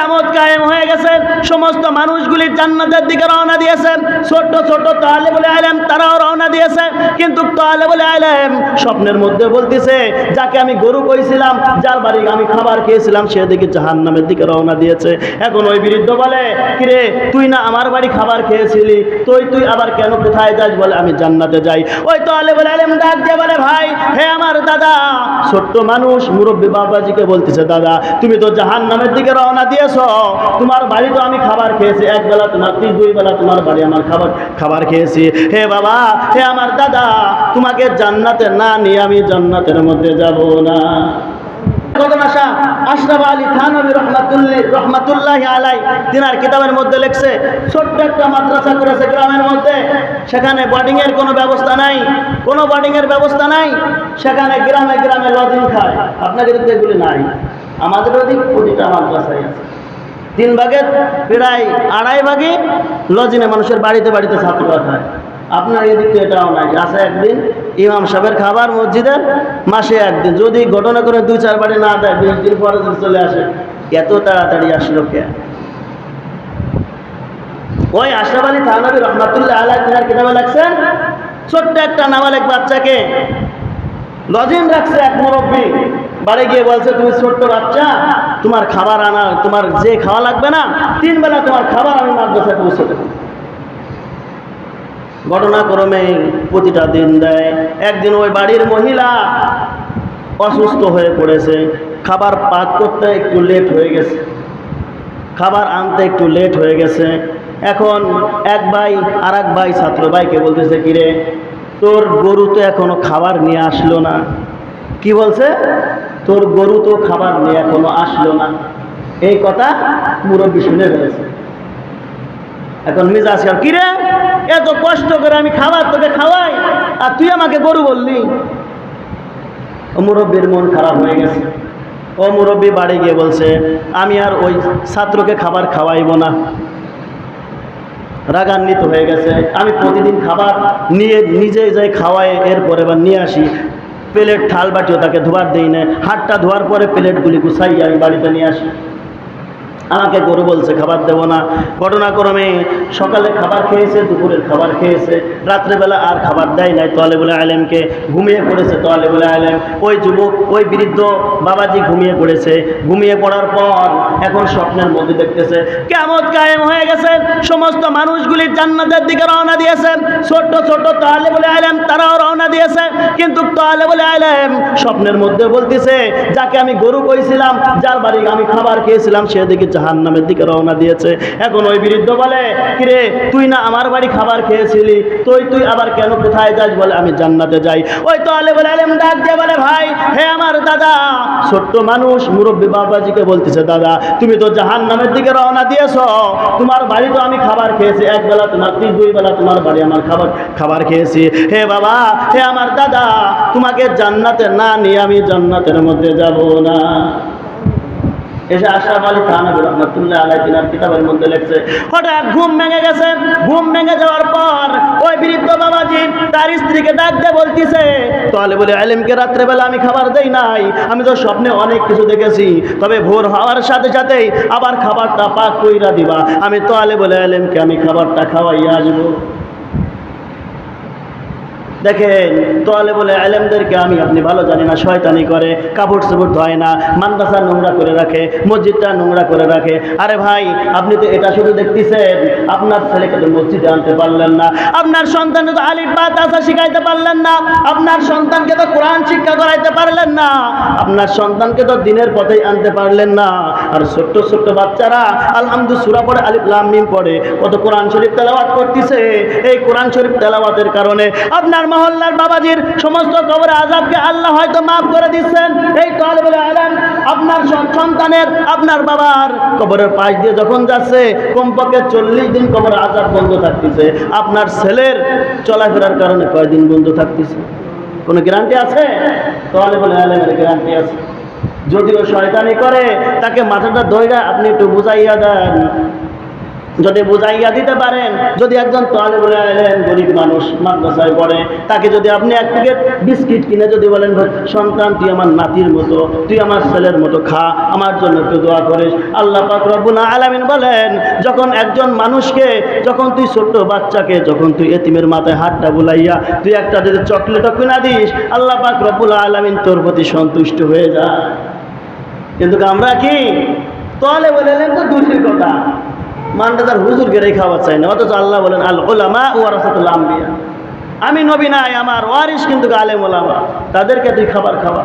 কেমত কায়েম সমস্ত মানুষগুলি জান্নাতের দিকে রওনা দিয়েছে। ছোট্ট ছোট্ট তাহলে বলে আইলেম, তারাও রওনা দিয়েছে। কিন্তু তাহলে বলে আইলেম স্বপ্নের মধ্যে বলতেছে, যাকে আমি গরু কইছিলাম, যার বাড়ি আমি খাবার খেয়েছিলাম, সে দিকে জাহান নামের দিকে রওনা দিয়েছে। এখন ওই বিরুদ্ধ বলে, কিরে, তুই না আমার বাড়ি খাবার খেয়েছিলি? তুই তুই আবার কেন কোথায় যাস? বলে, আমি জান্নাতে যাই। ওই তাহলে বলে আলেম ডাক দিয়ে বলে, ভাই, হে আমার দাদা, ছোট্ট মানুষ মুরব্বী বাবাজিকে বলতেছে, দাদা, তুমি তো জাহান নামের দিকে রওনা দিয়েছ। তোমার বাড়ি তো আমি খাবার খেয়েছি, এক বেলা তোমার তুই দুই বেলা তোমার বাড়ি আমার খাবার খাবার খেয়েছি। হে বাবা, হে আমার দাদা, তোমাকে জান্নাতে না নিয়ে আমি জান্নাতের মধ্যে যাব না। ছোট্ট একটা মাদ্রাসা করেছে গ্রামের মধ্যে। সেখানে কোনো ব্যবস্থা নাই। ব্যবস্থা নাই। সেখানে গ্রামে খায়। নাই। আমাদের ওদিক প্রতিটা মাদ্রাসায় আছে। তিন ভাগের প্রায় আড়াই ভাগে লজিনে মানুষের বাড়িতে বাড়িতে ছাত্ররা খায় আপনার এদিক এটাও নাই, আছে একদিন ইমাম সাহেবের খাবার মসজিদের মাসে একদিন। যদি ঘটনা করে দুই চার বাড়ি না দেয়, বিশ দিন পরে চলে আসে, এত তাড়াতাড়ি আসলো কে? ওই আশরাফ আলী থানবী রহমাতুল্লাহ আল্লাহ তিনার কিতাবে লাগছেন ছোট্ট একটা নাবালেক বাচ্চাকে লজিন রাখছে এক মুরব্বী। বাড়ি গিয়ে বলছে, তুমি ছোট্ট বাচ্চা, তোমার খাবার আনা, তোমার যে খাওয়া লাগবে না, তিন বেলা তোমার খাবার আমি মাদ্রাসায় পৌঁছে দেবো। ঘটনাক্রমে প্রতিটা দিন দেয়। একদিন ওই বাড়ির মহিলা অসুস্থ হয়ে পড়েছে। খাবার পাক করতে একটু লেট হয়ে গেছে। খাবার আনতে একটু লেট হয়ে গেছে। এখন এক ভাই আর এক ভাই ছাত্র ভাইকে বলতেছে, কিরে, তোর গরু তো এখনও খাবার নিয়ে আসলো না। কি বলছে? তোর গরু তো খাবার নিয়ে এখনও আসলো না। এই কথা মুরব্বী শুনে ফেলেছে। এখন মিজাজ কি রে এত কষ্ট করে আমি খাবার তোকে খাওয়াই, আর তুই আমাকে গরু বললি? মুরব্বীর মন খারাপ হয়ে গেছে। ও মুরব্বী বাড়ি গিয়ে বলছে, আমি আর ওই ছাত্রকে খাবার খাওয়াইব না। রাগান্বিত হয়ে গেছে, আমি প্রতিদিন খাবার নিয়ে নিজে যাই খাওয়াই, এরপরে এবার নিয়ে আসি। প্লেট থাল বাটিও তাকে ধোয়ার দিই না। হাতটা ধোয়ার পরে প্লেটগুলি গুছাই আমি বাড়িতে নিয়ে আসি। আমাকে গরু বলছে, খাবার দেবো না। ঘটনাক্রমে সকালে খাবার খেয়েছে, দুপুরের খাবার খেয়েছে। রাত্রেবেলা আর খাবার দেয় নাই তোয়ালে বলে আলেমকে। ঘুমিয়ে পড়েছে তোয়ালে বলে আলেম। ওই যুবক, ওই বৃদ্ধ বাবাজি ঘুমিয়ে পড়েছে। ঘুমিয়ে পড়ার পর এখন স্বপ্নের মধ্যে দেখতেছে কেমন কায়েম হয়ে গেছে। সমস্ত মানুষগুলি জান্নাতের দিকে রওনা দিয়েছে। ছোট্ট ছোট্ট বলে আলেম, তারাও রওনা দিয়েছে। কিন্তু তোয়ালে বলে আলেম স্বপ্নের মধ্যে বলতেছে, যাকে আমি গরু কইছিলাম, যার বাড়ি আমি খাবার খেয়েছিলাম, সে দিকে জাহান নামের দিকে রওনা দিয়েছে। এখন ওই বিরুদ্ধ বলে, কিরে, তুই না আমার বাড়ি খাবার খেয়েছিলি? তুই তুই আবার কেন কোথায় যাস? বলে, আমি জান্নাতে যাই। ওই তো আলে বলে, আলেম, ডাক দিয়ে বলে, ভাই, হে আমার দাদা। ছোট্ট মানুষ মুরব্বী বাবাজিকে বলতেছে, দাদা, তুমি তো জাহান নামের দিকে রওনা দিয়েছ। তোমার বাড়ি তো আমি খাবার খেয়েছি। এক বেলা তোমার তুই দুই বেলা তোমার বাড়ি আমার খাবার খাবার খেয়েছি। হে বাবা, হে আমার দাদা, তোমাকে জান্নাতে না নিয়ে আমি জান্নাতের মধ্যে যাব না। এসে আশরাফ আলী থানবী রহমতুল্লাহ আলাই তিনার কিতাবের মধ্যে লেখছে, হঠাৎ ঘুম ভেঙে গেছে। ঘুম ভেঙে যাওয়ার পর ওই বৃদ্ধ বাবাজি তার স্ত্রীকে ডাক দিয়ে বলতিছে তাহলে বলে আলেমকে রাত্রেবেলা আমি খাবার দেই নাই। আমি তো স্বপ্নে অনেক কিছু দেখেছি। তবে ভোর হওয়ার সাথে সাথেই আবার খাবারটা পাক কইরা দিবা। আমি তোয়ালে বলে আলেমকে আমি খাবারটা খাওয়াইয়া আসব। দেখেন, তোয়ালে বলে আলেমদেরকে আমি, আপনি ভালো জানি না, শয়তানি করে, কাপড় চোপড় ধোয় না, মাদ্রাসা নোংরা করে রাখে, মসজিদটা নোংরা করে রাখে। আরে ভাই, আপনি তো এটা শুধু দেখতেছেন, আপনার ছেলেকে তো মসজিদে আনতে পারলেন না, আপনার সন্তানকে তো আলিফ বা তাসা শিখাইতে পারলেন না, আপনার সন্তানকে তো কোরআন শিক্ষা করাইতে পারলেন না, আপনার সন্তানকে তো দিনের পথেই আনতে পারলেন না। আর ছোট্ট ছোট্ট বাচ্চারা, আলহামদু সুরা পড়ে, আলিফ, লাম, মিম পড়ে, কত কোরআন শরীফ তেলাওয়াত করতেছে। এই কোরআন শরীফ তেলাওয়াতের কারণে আপনার মহল্লার বাবাজির সমস্ত কবর আজাবকে আল্লাহ হয়তো মাফ করে দিচ্ছেন। এই তাহলে বলে আলেন আপনার সন্তানের, আপনার বাবার কবরের পাশ দিয়ে যখন যাচ্ছে, কমপক্ষে চল্লিশ দিন কবর আজাব বন্ধ থাকতেছে। আপনার ছেলের চলাফেরার কারণে কয়দিন বন্ধ থাকতেছে? কোনো গ্যারান্টি আছে? তাহলে বলে আলেমের গ্যারান্টি আছে। যদিও শয়তানি করে, তাকে মাথাটা ধইরা আপনি একটু বুঝাইয়া দেন। যদি বুঝাইয়া দিতে পারেন, যদি একজন তোয়ালে বলে এলেন গরিব মানুষ মাদ্রাসায় পড়ে, তাকে যদি আপনি এক প্যাকেট বিস্কিট কিনে যদি বলেন সন্তান, তুই আমার নাতির মতো, তুই আমার ছেলের মতো, খা, আমার জন্য একটু দোয়া করিস। আল্লাহ পাক রব্বুল আলামিন বলেন, যখন একজন মানুষকে, যখন তুই ছোট্ট বাচ্চাকে, যখন তুই এতিমের মাথায় হাতটা বুলাইয়া তুই একটা যদি চকলেটও কিনা দিস, আল্লাহ পাক রব্বুল আলামিন তোর প্রতি সন্তুষ্ট হয়ে যায় কিন্তু আমরা কি? তলে বলেলেন তো দূরের মানটা তার হুজুরকে খাওয়া চাই না। অথচ আল্লাহ বলেন, আল ওলামা ওয়ারাসাতুল্লাহ আম্বিয়া। আমি নবী নাই, আমার ওয়ারিস কিন্তু আলেম ওলামা তাদেরকে তুই খাবার খাওয়া।